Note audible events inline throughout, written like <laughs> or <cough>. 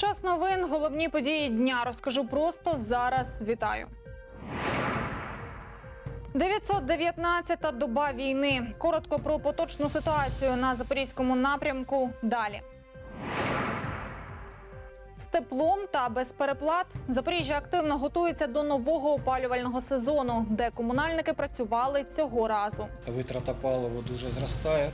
Час новин, головні події дня. Розкажу просто зараз. Вітаю. 919-та доба війни. Коротко про поточну ситуацію на запорізькому напрямку. Далі. З теплом та без переплат Запоріжжя активно готується до нового опалювального сезону, де комунальники працювали цього разу. Витрата палива дуже зростає.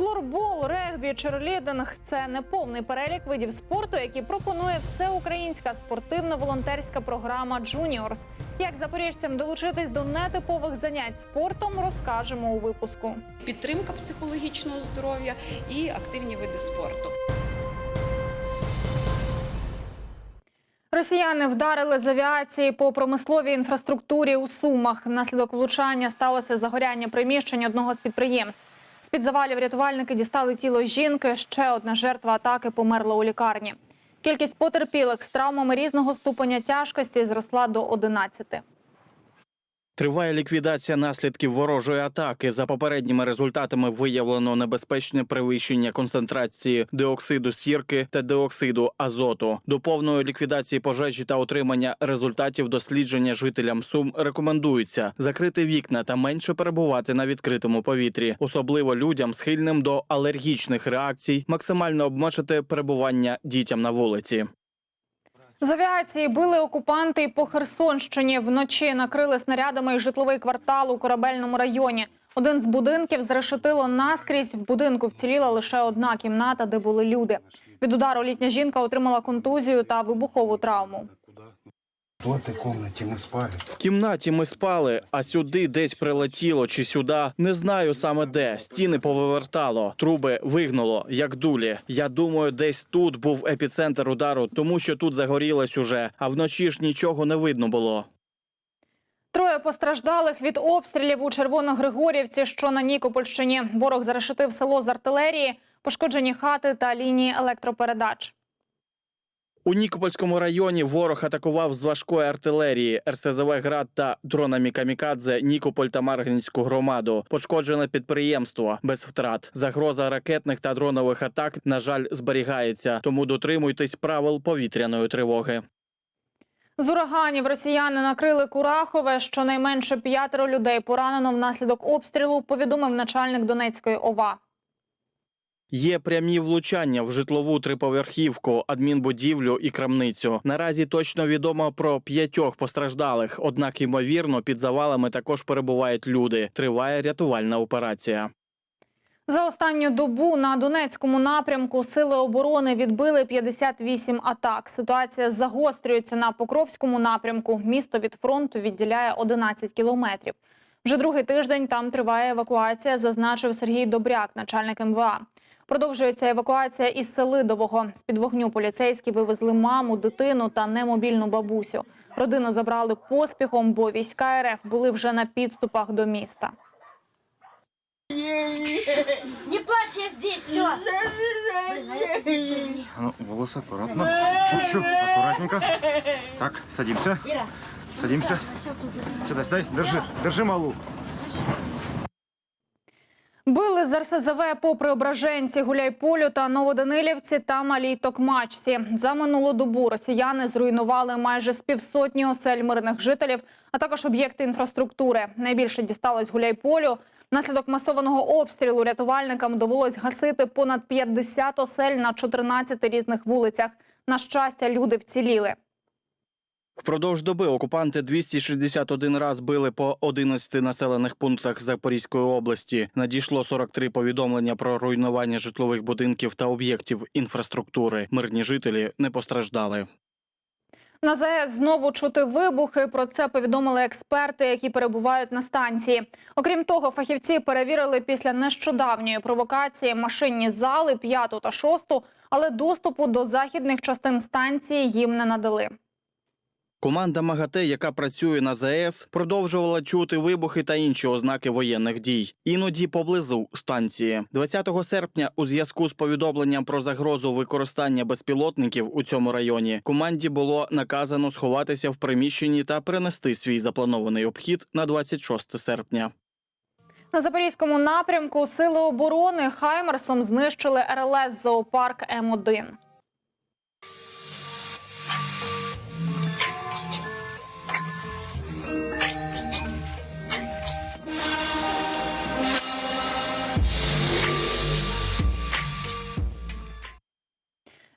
Флорбол, регбі, черлідинг це не повний перелік видів спорту, які пропонує всеукраїнська спортивно-волонтерська програма Джуніорс. Як запоріжцям долучитись до нетипових занять спортом, розкажемо у випуску. підтримка психологічного здоров'я і активні види спорту. Росіяни вдарили з авіації по промисловій інфраструктурі у Сумах. Внаслідок влучання сталося загоряння приміщень одного з підприємств. З-під завалів рятувальники дістали тіло жінки. Ще одна жертва атаки померла у лікарні. Кількість потерпілих з травмами різного ступеня тяжкості зросла до 11. Триває ліквідація наслідків ворожої атаки. За попередніми результатами виявлено небезпечне перевищення концентрації диоксиду сірки та диоксиду азоту. До повної ліквідації пожежі та отримання результатів дослідження жителям Сум рекомендується закрити вікна та менше перебувати на відкритому повітрі, особливо людям, схильним до алергічних реакцій, максимально обмежити перебування дітям на вулиці. З авіації били окупанти по Херсонщині. Вночі накрили снарядами і житловий квартал у корабельному районі. Один з будинків зрешетило наскрізь. В будинку вціліла лише одна кімната, де були люди. Від удару літня жінка отримала контузію та вибухову травму. В этой комнате мы спали. В кімнаті ми спали, а сюди десь прилетіло чи сюди. Не знаю саме де. Стіни повивертало, труби вигнуло, як дулі. Я думаю, десь тут був епіцентр удару, тому що тут загорілось уже, а вночі ж нічого не видно було. Троє постраждалих від обстрілів у Червоногригорівці, що на Нікопольщині. Ворог зарешетив село з артилерії, пошкоджені хати та лінії електропередач. У Нікопольському районі ворог атакував з важкої артилерії, РСЗВ «Град» та дронами «Камікадзе» Нікополь та Марганську громаду. Пошкоджене підприємство без втрат. Загроза ракетних та дронових атак, на жаль, зберігається. Тому дотримуйтесь правил повітряної тривоги. З ураганів росіяни накрили Курахове. Щонайменше п'ятеро людей поранено внаслідок обстрілу. Повідомив начальник Донецької ОВА. Є прямі влучання в житлову триповерхівку, адмінбудівлю і крамницю. Наразі точно відомо про п'ятьох постраждалих. Однак, ймовірно, під завалами також перебувають люди. Триває рятувальна операція. За останню добу на Донецькому напрямку сили оборони відбили 58 атак. Ситуація загострюється на Покровському напрямку. Місто від фронту відділяє 11 кілометрів. Вже другий тиждень там триває евакуація, зазначив Сергій Добряк, начальник МВА. Продовжується евакуація із Селидового. З під вогню поліцейські вивезли маму, дитину та немобільну бабусю. Родину забрали поспіхом, бо війська РФ були вже на підступах до міста. Не плачь, я здесь, все. Ну, волосы аккуратно. Чуть-чуть, аккуратненько. Так, садимся. Садимся. Сюда, стой. Держи, держи малу. Били з РСЗВ по Преображенці, Гуляйполю та Новоданилівці та Малій Токмачці. За минулу добу росіяни зруйнували майже з півсотні осель мирних жителів, а також об'єкти інфраструктури. Найбільше дісталось Гуляйполю. Внаслідок масованого обстрілу рятувальникам довелось гасити понад 50 осель на 14 різних вулицях. На щастя, люди вціліли. Впродовж доби окупанти 261 раз били по 11 населених пунктах Запорізької області. Надійшло 43 повідомлення про руйнування житлових будинків та об'єктів інфраструктури. Мирні жителі не постраждали. На ЗАЕС знову чути вибухи. Про це повідомили експерти, які перебувають на станції. Окрім того, фахівці перевірили після нещодавньої провокації машинні зали п'яту та шосту, але доступу до західних частин станції їм не надали. Команда МАГАТЕ, яка працює на ЗАЕС, продовжувала чути вибухи та інші ознаки воєнних дій. Іноді поблизу станції. 20 серпня, у зв'язку з повідомленням про загрозу використання безпілотників у цьому районі, команді було наказано сховатися в приміщенні та перенести свій запланований обхід на 26 серпня. На запорізькому напрямку сили оборони Хаймерсом знищили РЛС зоопарк М1.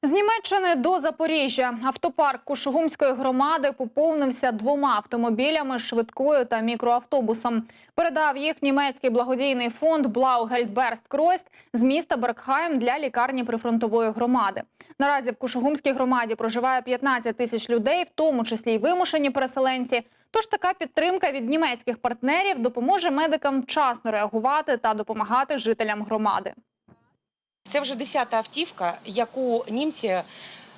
З Німеччини до Запоріжжя автопарк Кушугумської громади поповнився двома автомобілями швидкою та мікроавтобусом. Передав їх німецький благодійний фонд Блаугельдберст-Кройст з міста Бергхайм для лікарні прифронтової громади. Наразі в Кушугумській громаді проживає 15 тисяч людей, в тому числі й вимушені переселенці. Тож така підтримка від німецьких партнерів допоможе медикам вчасно реагувати та допомагати жителям громади. Це вже десята автівка, яку німці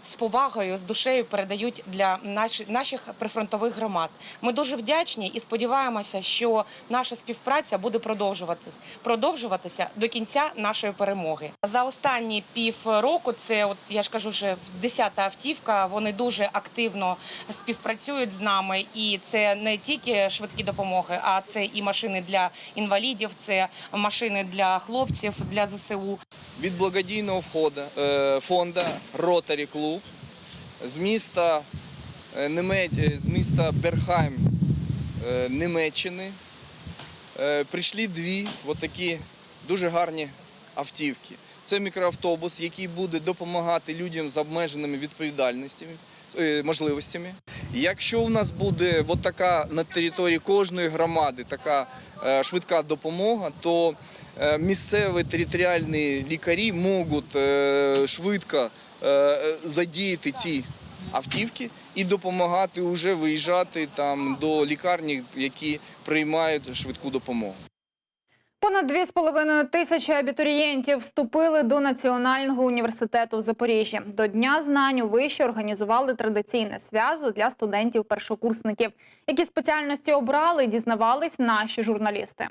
з повагою, з душею передають для наших прифронтових громад. Ми дуже вдячні і сподіваємося, що наша співпраця буде продовжуватися, продовжуватися до кінця нашої перемоги. За останні пів року, це от я ж кажу, вже десята автівка. Вони дуже активно співпрацюють з нами, і це не тільки швидкі допомоги, а це і машини для інвалідів, це машини для хлопців, для ЗСУ. від благодійного входу, фонду Rotary Club з міста, е, е, з міста Берхайм е, Німеччини прийшли дві такі дуже гарні автівки. Це мікроавтобус, який буде допомагати людям з обмеженими відповідальностями, можливостями. Якщо у нас буде така на території кожної громади така швидка допомога, то місцеві територіальні лікарі можуть швидко задіяти ці автівки і допомагати вже виїжджати там до лікарні, які приймають швидку допомогу. Понад 2,5 тисячі абітурієнтів вступили до Національного університету в Запоріжжі. До Дня знань у виші організували традиційне свято для студентів-першокурсників. Які спеціальності обрали, дізнавались наші журналісти.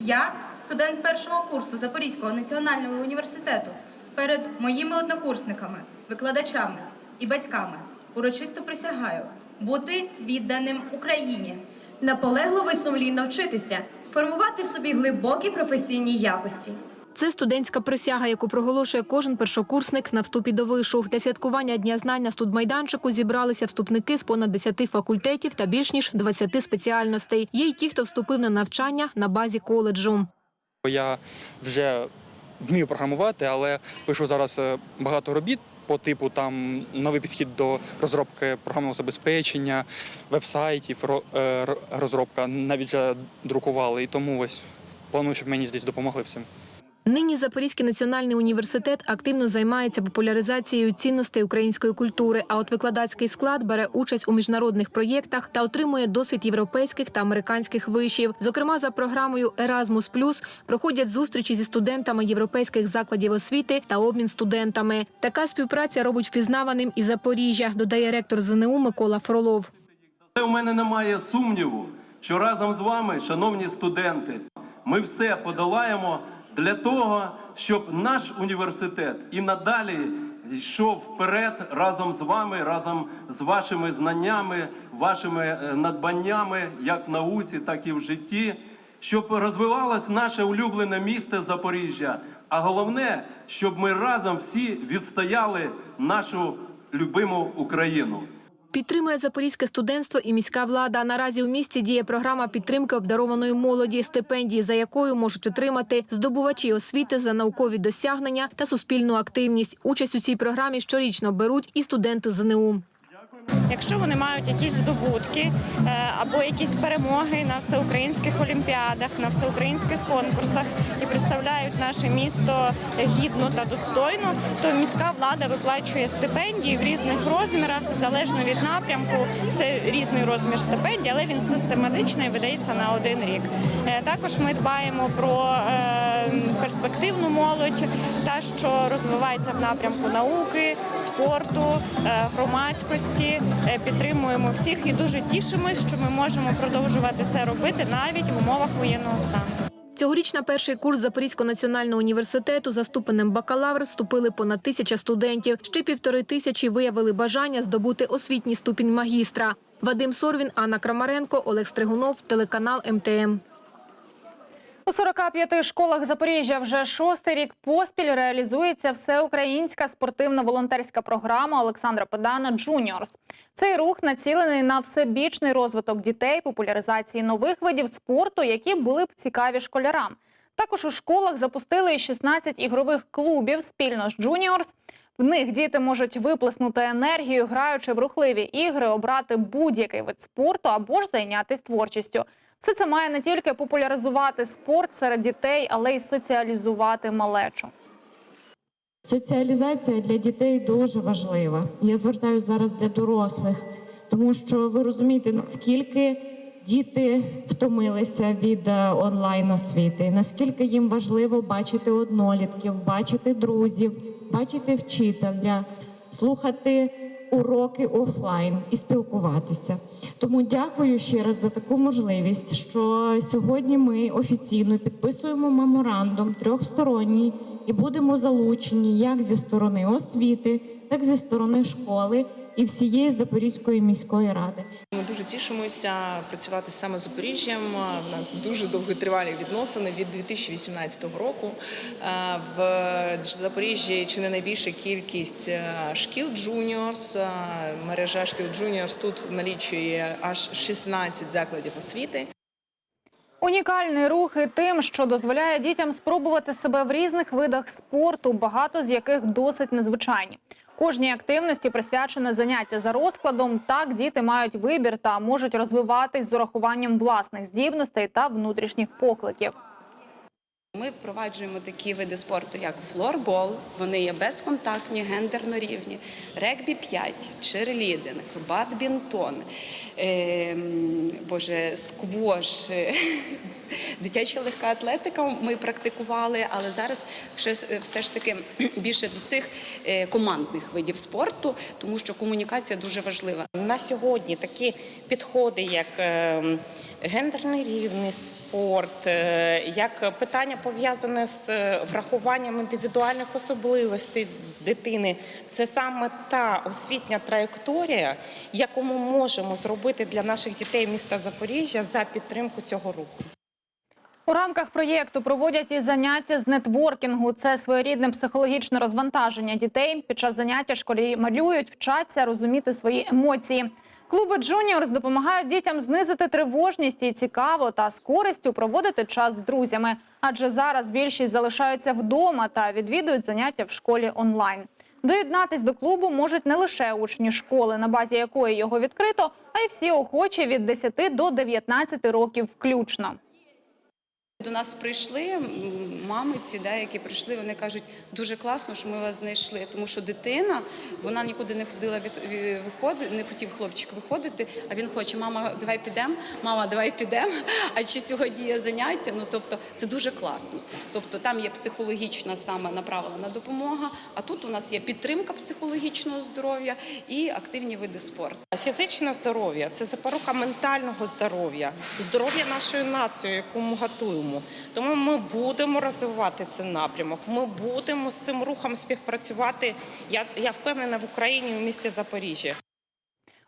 Я, студент першого курсу Запорізького національного університету, перед моїми однокурсниками, викладачами і батьками урочисто присягаю бути відданим Україні. наполегливо й сумлінно вчитися, формувати в собі глибокі професійні якості. Це студентська присяга, яку проголошує кожен першокурсник на вступі до вишу. Для святкування дня знань на студмайданчику зібралися вступники з понад 10 факультетів та більш ніж 20 спеціальностей. Є й ті, хто вступив на навчання на базі коледжу. Я вже вмію програмувати, але пишу зараз е, багато робіт по типу там новий підхід до розробки програмного забезпечення, веб-сайтів, е, ро- розробка навіть вже друкували. І тому ось планую, щоб мені здесь допомогли всім. Нині Запорізький національний університет активно займається популяризацією цінностей української культури. А от викладацький склад бере участь у міжнародних проєктах та отримує досвід європейських та американських вишів. Зокрема, за програмою Erasmus+, проходять зустрічі зі студентами європейських закладів освіти та обмін студентами. Така співпраця робить впізнаваним і Запоріжжя, додає ректор ЗНУ Микола Фролов. Це У мене немає сумніву, що разом з вами, шановні студенти, ми все подолаємо для того, щоб наш університет і надалі йшов вперед разом з вами, разом з вашими знаннями, вашими е, надбаннями, як в науці, так і в житті, щоб розвивалось наше улюблене місто Запоріжжя. А головне, щоб ми разом всі відстояли нашу любиму Україну. Підтримує запорізьке студентство і міська влада. Наразі у місті діє програма підтримки обдарованої молоді, стипендії за якою можуть отримати здобувачі освіти за наукові досягнення та суспільну активність. Участь у цій програмі щорічно беруть і студенти ЗНУ. Якщо вони мають якісь здобутки е, або якісь перемоги на всеукраїнських олімпіадах, на всеукраїнських конкурсах і представляють наше місто гідно та достойно, то міська влада виплачує стипендії в різних розмірах, залежно від напрямку. Це різний розмір стипендій, але він систематичний видається на один рік. Е, Також ми дбаємо про е, перспективну молодь, та що розвивається в напрямку науки, спорту, громадськості. Е, Підтримуємо всіх і дуже тішимось, що ми можемо продовжувати це робити навіть в умовах воєнного стану. Цьогоріч на перший курс Запорізького національного університету за ступенем бакалавр вступили понад тисяча студентів. Ще півтори тисячі виявили бажання здобути освітній ступінь магістра. Вадим Сорвін, Анна Крамаренко, Олег Стригунов, телеканал МТМ. У 45 школах Запоріжжя вже шостий рік поспіль реалізується всеукраїнська спортивно-волонтерська програма Олександра Педана Джуніорс. Цей рух націлений на всебічний розвиток дітей, популяризації нових видів спорту, які були б цікаві школярам. Також у школах запустили 16 ігрових клубів спільно з Джуніорс. В них діти можуть виплеснути енергію, граючи в рухливі ігри, обрати будь-який вид спорту або ж зайнятися творчістю. Все це має не тільки популяризувати спорт серед дітей, але й соціалізувати малечу. Соціалізація для дітей дуже важлива. Я звертаюся зараз для дорослих, тому що ви розумієте, наскільки діти втомилися від е, онлайн освіти, наскільки їм важливо бачити однолітків, бачити друзів, бачити вчителя, слухати уроки офлайн і спілкуватися. Тому дякую ще раз за таку можливість, що сьогодні ми офіційно підписуємо меморандум трьохсторонній і будемо залучені як зі сторони освіти, так зі сторони школи і всієї Запорізької міської ради. Ми дуже тішимося працювати саме з Запоріжжям. У нас дуже довготривалі відносини від 2018 року. В Запоріжжі чи не найбільша кількість е, шкіл джуніорс. Мережа шкіл джуніорс тут налічує аж 16 закладів освіти. Унікальний рух і тим, що дозволяє дітям спробувати себе в різних видах спорту, багато з яких досить незвичайні. Кожній активності присвячене заняття за розкладом. Так діти мають вибір та можуть розвиватись з урахуванням власних здібностей та внутрішніх покликів. Ми впроваджуємо такі види спорту, як флорбол, вони є безконтактні, гендерно рівні, регбі 5, черлідинг, бадмінтон, е, боже, сквош, <laughs> дитяча легка атлетика ми практикували, але зараз все, ж- таки <clears throat> більше до цих е, командних видів спорту, тому що комунікація дуже важлива. На сьогодні такі підходи, як гендерний рівний спорт, е, як питання пов'язане з е, врахуванням індивідуальних особливостей дитини, це саме та освітня траєкторія, яку ми можемо зробити для наших дітей міста Запоріжжя за підтримку цього руху. У рамках проєкту проводять і заняття з нетворкінгу. Це своєрідне психологічне розвантаження дітей. Під час заняття школярі малюють, вчаться розуміти свої емоції. Клуби Джуніорс допомагають дітям знизити тривожність і цікаво та з користю проводити час з друзями. Адже зараз більшість залишаються вдома та відвідують заняття в школі онлайн. Доєднатись до клубу можуть не лише учні школи, на базі якої його відкрито, а й всі охочі від 10 до 19 років включно. До нас прийшли м, мами ці, да, які прийшли, вони кажуть, дуже класно, що ми вас знайшли, тому що дитина вона нікуди не ходила від виходи, не хотів хлопчик виходити. А він хоче, мама, давай підемо, мама, давай підемо. <laughs> А чи сьогодні є заняття? Ну тобто це дуже класно. Тобто там є психологічна саме направлена допомога. А тут у нас є підтримка психологічного здоров'я і активні види спорту. Фізичне здоров'я це запорука ментального здоров'я, здоров'я нашої нації, яку ми готуємо. Тому ми будемо розвивати цей напрямок. Ми будемо з цим рухом співпрацювати. Я, я впевнена в Україні в місті Запоріжжя.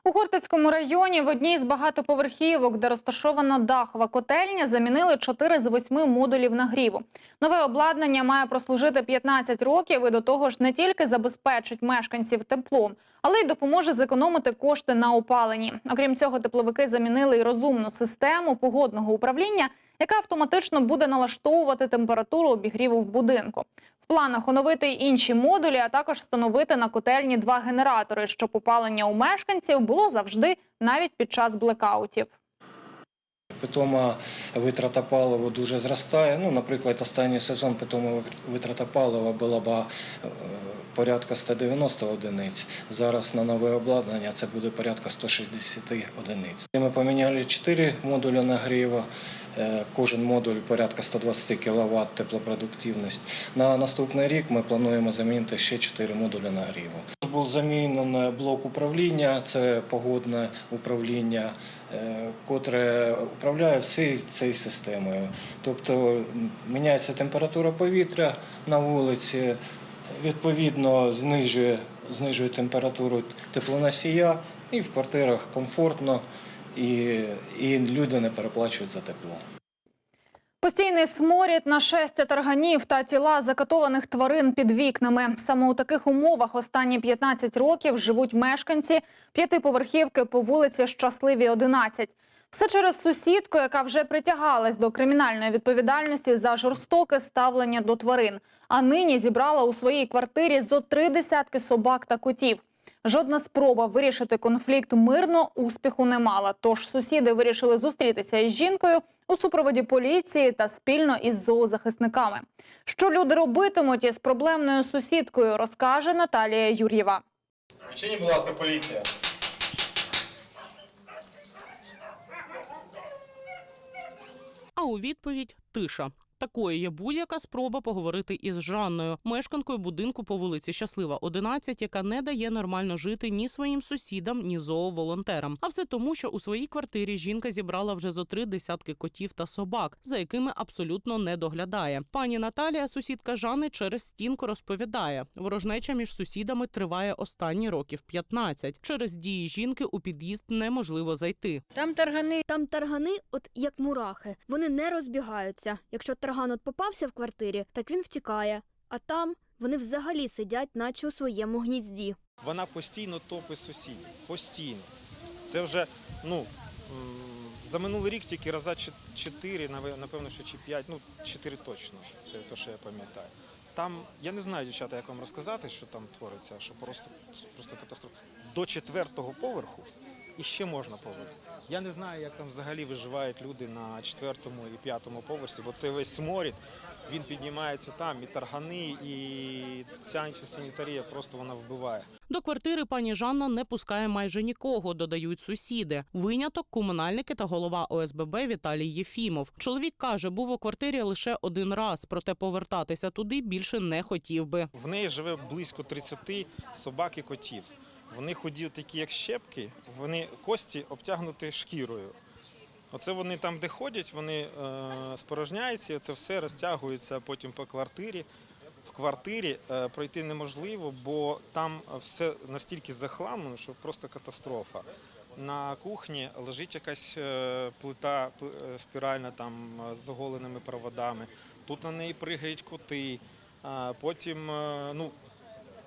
У Хортицькому районі в одній з багатоповерхівок, де розташована дахова котельня, замінили 4 з 8 модулів нагріву. Нове обладнання має прослужити 15 років і до того ж не тільки забезпечить мешканців теплом, але й допоможе зекономити кошти на опаленні. Окрім цього, тепловики замінили й розумну систему погодного управління, яка автоматично буде налаштовувати температуру обігріву в будинку. В планах оновити інші модулі, а також встановити на котельні два генератори, щоб опалення у мешканців було завжди, навіть під час блекаутів. Питома витрата палива дуже зростає. Ну, наприклад, останній сезон питома витрата палива була б е, порядка 190 одиниць. Зараз на нове обладнання це буде порядка 160 одиниць. Ми поміняли 4 модулі нагріву. Е, Кожен модуль порядка 120 кВт теплопродуктивність. На наступний рік ми плануємо замінити ще 4 модулі нагріву. Був замінений блок управління, це погодне управління, е, котре управляє всією цією системою. Тобто міняється температура повітря на вулиці, відповідно знижує, знижує температуру теплоносія і в квартирах комфортно, і, і люди не переплачують за тепло. Постійний сморід, нашестя тарганів та тіла закатованих тварин під вікнами. Саме у таких умовах останні 15 років живуть мешканці п'ятиповерхівки по вулиці Щасливі 11. Все через сусідку, яка вже притягалась до кримінальної відповідальності за жорстоке ставлення до тварин. А нині зібрала у своїй квартирі зо три десятки собак та котів. Жодна спроба вирішити конфлікт мирно успіху не мала. Тож сусіди вирішили зустрітися із жінкою у супроводі поліції та спільно із зоозахисниками. Що люди робитимуть із проблемною сусідкою, розкаже Наталія Юр'єва. Вчині, будь ласка, поліція. А у відповідь тиша. Такою є будь-яка спроба поговорити із Жанною, мешканкою будинку по вулиці Щаслива, 11, яка не дає нормально жити ні своїм сусідам, ні зооволонтерам. А все тому, що у своїй квартирі жінка зібрала вже зо три десятки котів та собак, за якими абсолютно не доглядає. Пані Наталія, сусідка Жанни, через стінку розповідає: ворожнеча між сусідами триває останні років 15. Через дії жінки у під'їзд неможливо зайти. Там таргани, там таргани, от як мурахи. Вони не розбігаються. Якщо тарган от попався в квартирі, так він втікає. А там вони взагалі сидять, наче у своєму гнізді. Вона постійно топить сусідів. Постійно. Це вже, ну, за минулий рік тільки раза чет- чотири, наве- напевно, що чи п'ять, ну, чотири точно. Це те, що я пам'ятаю. Там, я не знаю, дівчата, як вам розказати, що там твориться, що просто, просто катастрофа. До четвертого поверху і ще можна поверх. Я не знаю, як там взагалі виживають люди на четвертому і п'ятому поверсі, бо це весь сморід, він піднімається там, і таргани, і ця антисанітарія просто вона вбиває. До квартири пані Жанна не пускає майже нікого, додають сусіди. Виняток комунальники та голова ОСББ Віталій Єфімов. Чоловік каже, був у квартирі лише один раз, проте повертатися туди більше не хотів би. В неї живе близько 30 собак і котів. Вони ході такі, як щепки, вони кості обтягнуті шкірою. Оце вони там, де ходять, вони е, спорожняються, це все розтягується потім по квартирі. В квартирі е, пройти неможливо, бо там все настільки захламлено, що просто катастрофа. На кухні лежить якась е, плита е, спіральна там е, з оголеними проводами. Тут на неї пригають коти. А потім, ну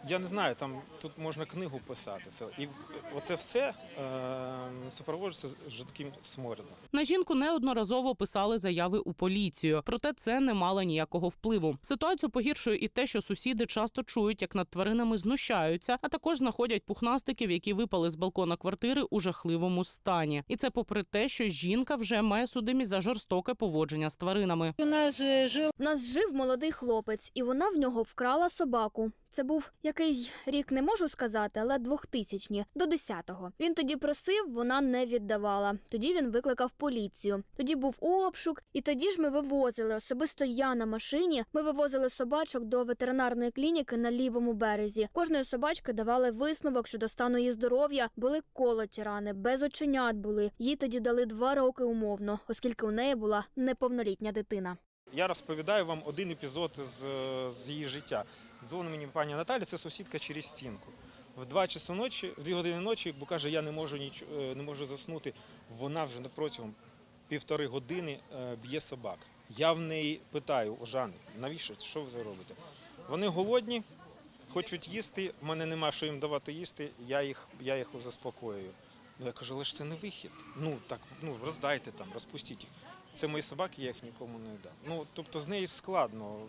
я не знаю, там тут можна книгу писати. Це і в- оце все е, супроводжується жидким смородом. На жінку неодноразово писали заяви у поліцію, проте це не мало ніякого впливу. Ситуацію погіршує і те, що сусіди часто чують, як над тваринами знущаються, а також знаходять пухнастиків, які випали з балкона квартири у жахливому стані. І це попри те, що жінка вже має судимість за жорстоке поводження з тваринами. У нас жив у нас жив молодий хлопець, і вона в нього вкрала собаку. Це був який рік не можу сказати, але двохтисячні до десятого. Він тоді просив, вона не віддавала. Тоді він викликав поліцію. Тоді був обшук, і тоді ж ми вивозили особисто я на машині. Ми вивозили собачок до ветеринарної клініки на лівому березі. Кожної собачки давали висновок щодо стану її здоров'я. Були колоті рани, без оченят були. Їй тоді дали два роки умовно, оскільки у неї була неповнолітня дитина. Я розповідаю вам один епізод з, з її життя. Дзвонить мені пані Наталя, це сусідка через стінку. В 2 часи ночі, в 2 години ночі, бо каже, я не можу ніч, е, не можу заснути. Вона вже протягом півтори години е, б'є собак. Я в неї питаю, Жани, навіщо? Що ви робите? Вони голодні, хочуть їсти. В мене нема що їм давати їсти. Я їх, я їх заспокоюю. Ну, я кажу, але ж це не вихід. Ну так, ну роздайте там, розпустіть їх. Це мої собаки, я їх нікому не дам. Ну тобто з нею складно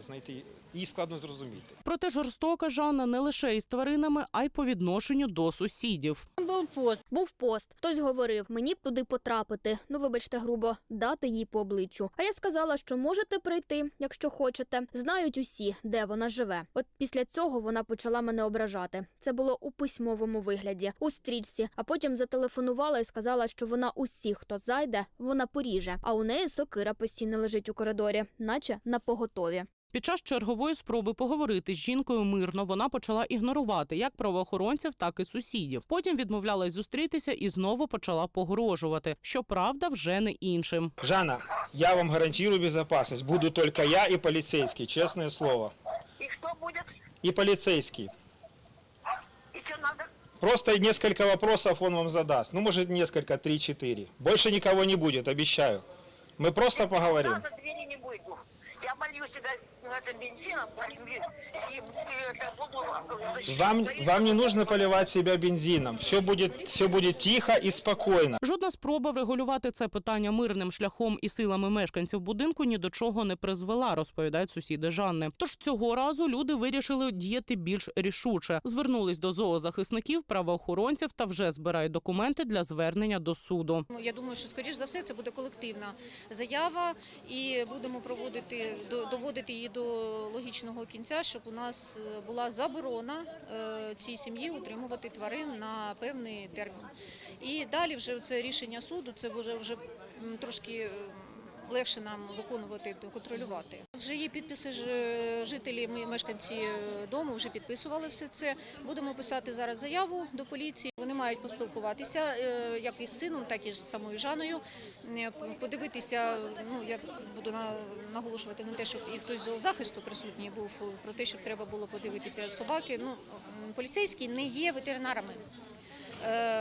знайти, її складно зрозуміти. Проте жорстока Жанна не лише із тваринами, а й по відношенню до сусідів. Був пост. Був пост. Хтось говорив, мені б туди потрапити. Ну, вибачте, грубо, дати їй по обличчю. А я сказала, що можете прийти, якщо хочете. Знають усі, де вона живе. От після цього вона почала мене ображати. Це було у письмовому вигляді, у стрічці. А потім зателефонувала і сказала, що вона усіх, хто зайде, вона поріже. А у неї сокира постійно лежить у коридорі, наче на поготові. Під час чергової спроби поговорити з жінкою мирно вона почала ігнорувати як правоохоронців, так і сусідів. Потім відмовлялась зустрітися і знову почала погрожувати. Щоправда, вже не іншим. Жанна, я вам гарантирую безопасность. Буду только я и полицейский, честное слово. И что будет? И полицейский. И что надо? Просто несколько вопросов он вам задаст. Ну, может, несколько, три-четыре. Больше никого не будет, обещаю. Мы просто поговорим. Назад двери не выйду. Я молью себя этим бензином, и, и, это буду Вам, вам не нужно поливать себя бензином. Все будет, все будет тихо и спокойно. Жодна спроба врегулювати це питання мирним шляхом і силами мешканців будинку ні до чого не призвела, розповідають сусіди Жанни. Тож цього разу люди вирішили діяти більш рішуче. Звернулись до зоозахисників, правоохоронців та вже збирають документи для звернення до суду. Ну, Я думаю, що скоріш за все це буде колективна заява, і будемо проводити до- доводити її до логічного кінця, щоб у нас е, була заборона е, цій сім'ї утримувати тварин на певний термін. І далі вже це рішення суду. Це вже вже трошки. Легше нам виконувати контролювати. Вже є підписи е, жителі, ми мешканці е, дому вже підписували все це. Будемо писати зараз заяву до поліції. Вони мають поспілкуватися е, як із сином, так і з самою Жаною. Подивитися, ну я буду на- наголошувати на те, щоб і хтось з зоозахисту присутній був про те, щоб треба було подивитися собаки. Ну поліцейські не є ветеринарами.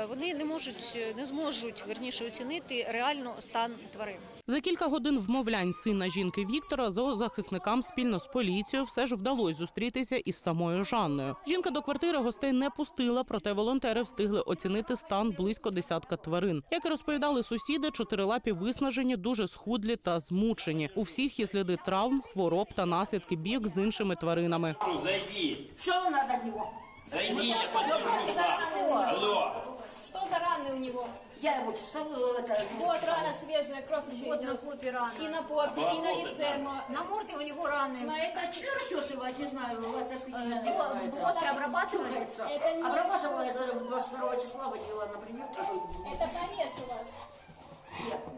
Вони не можуть, не зможуть верніше оцінити реально стан тварин. За кілька годин вмовлянь сина жінки Віктора зоозахисникам спільно з поліцією все ж вдалося зустрітися із самою Жанною. Жінка до квартири гостей не пустила, проте волонтери встигли оцінити стан близько десятка тварин. Як і розповідали сусіди, чотирилапі виснажені, дуже схудлі та змучені. У всіх є сліди травм, хвороб та наслідки бійок з іншими тваринами. Зайди. Что надо от него? Зайди, я подержу Алло. Что за раны у него? Я его это... Вот рана свежая, кровь еще Вот на попе рана. И на попе, и на лице. На морде у него раны. Но это А теперь расчесывать, не знаю, это вот обрабатывается. Это не Обрабатывала 22 числа, водила, например, Это порез у вас.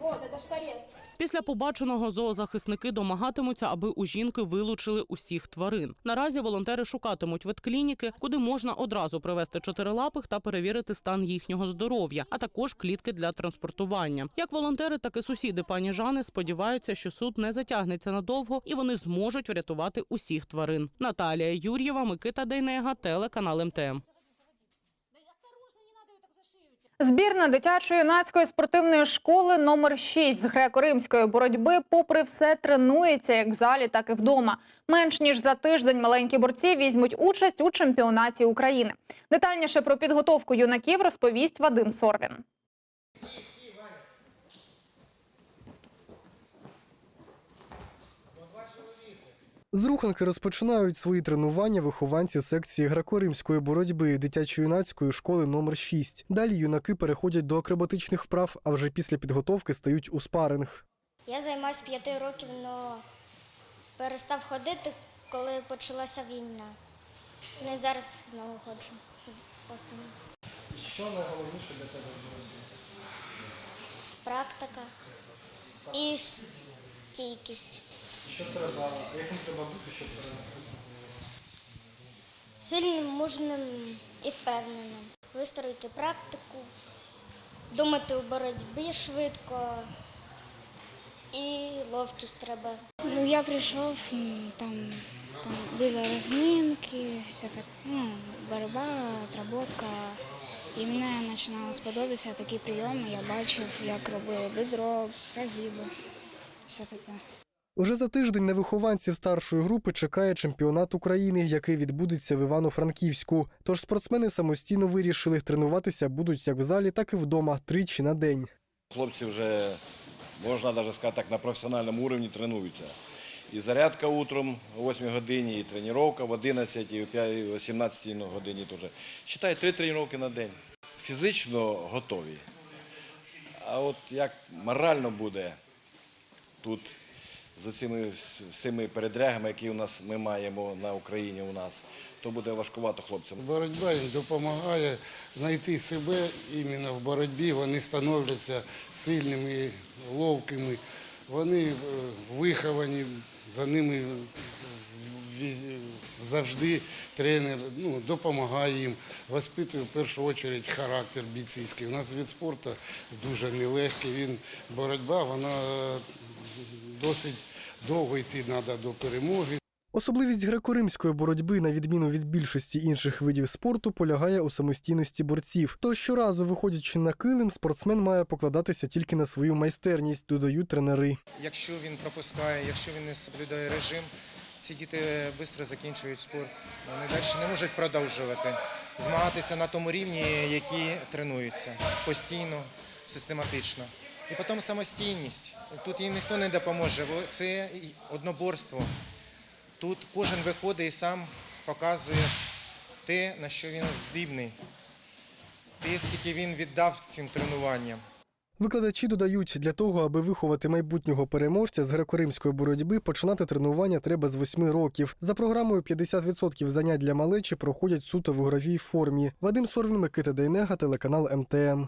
Вот, это ж порез. Після побаченого зоозахисники домагатимуться, аби у жінки вилучили усіх тварин. Наразі волонтери шукатимуть ветклініки, куди можна одразу привезти чотирилапих та перевірити стан їхнього здоров'я, а також клітки для транспортування. Як волонтери, так і сусіди пані Жани сподіваються, що суд не затягнеться надовго і вони зможуть врятувати усіх тварин. Наталія Юр'єва, Микита Дейнега, телеканал МТМ. Збірна дитячо-юнацької спортивної школи номер 6 з греко-римської боротьби, попри все, тренується як в залі, так і вдома. Менш ніж за тиждень маленькі борці візьмуть участь у чемпіонаті України. Детальніше про підготовку юнаків розповість Вадим Сорвін. З руханки розпочинають свої тренування вихованці секції греко-римської боротьби дитячо-юнацької школи номер 6 Далі юнаки переходять до акробатичних вправ, а вже після підготовки стають у спаринг. Я займаюся п'яти років, але перестав ходити, коли почалася війна. Ну і зараз знову ходжу з осені. Що найголовніше для тебе боротьбі? Практика і стійкість. Що треба, яким треба бути, щоб перемогти? Сильним, мужним і впевненим. Вистроїти практику, думати у боротьбі швидко і ловкість треба. Ну, я пришел, м, там, там были разминки, все так, ну, борьба, отработка. І мені починало сподобатися такі прийоми. Я бачив, як робили бедро, прогиби, все таке. Уже за тиждень на вихованців старшої групи чекає чемпіонат України, який відбудеться в Івано-Франківську. Тож спортсмени самостійно вирішили, тренуватися будуть як в залі, так і вдома тричі на день. Хлопці вже, можна навіть сказати так, на професіональному рівні тренуються. І зарядка утром о 8 годині, і тренування в 11, і о 17 годині теж. Считай, три тренування на день. Фізично готові. А от як морально буде тут з цими всіми передрягами, які у нас ми маємо на Україні у нас, то буде важкувато хлопцям. Боротьба їм допомагає знайти себе іменно в боротьбі. Вони становляться сильними, ловкими. Вони е, виховані, за ними завжди тренер ну, допомагає їм, воспитує в першу чергу характер бійцівський. У нас від спорту дуже нелегкий. Він боротьба, вона досить довго йти треба до перемоги. Особливість греко-римської боротьби, на відміну від більшості інших видів спорту, полягає у самостійності борців. Тож щоразу, виходячи на килим, спортсмен має покладатися тільки на свою майстерність, додають тренери. Якщо він пропускає, якщо він не соблюдає режим, ці діти швидко закінчують спорт. Вони далі не можуть продовжувати змагатися на тому рівні, які тренуються постійно, систематично. І потім самостійність. Тут їм ніхто не допоможе. Це одноборство. Тут кожен виходить і сам показує те, на що він здібний, те, скільки він віддав цим тренуванням. Викладачі додають, для того, аби виховати майбутнього переможця з греко-римської боротьби, починати тренування треба з 8 років. За програмою 50% занять для малечі проходять суто в ігровій формі. Вадим Сорвін, Микита Дейнега, телеканал МТМ.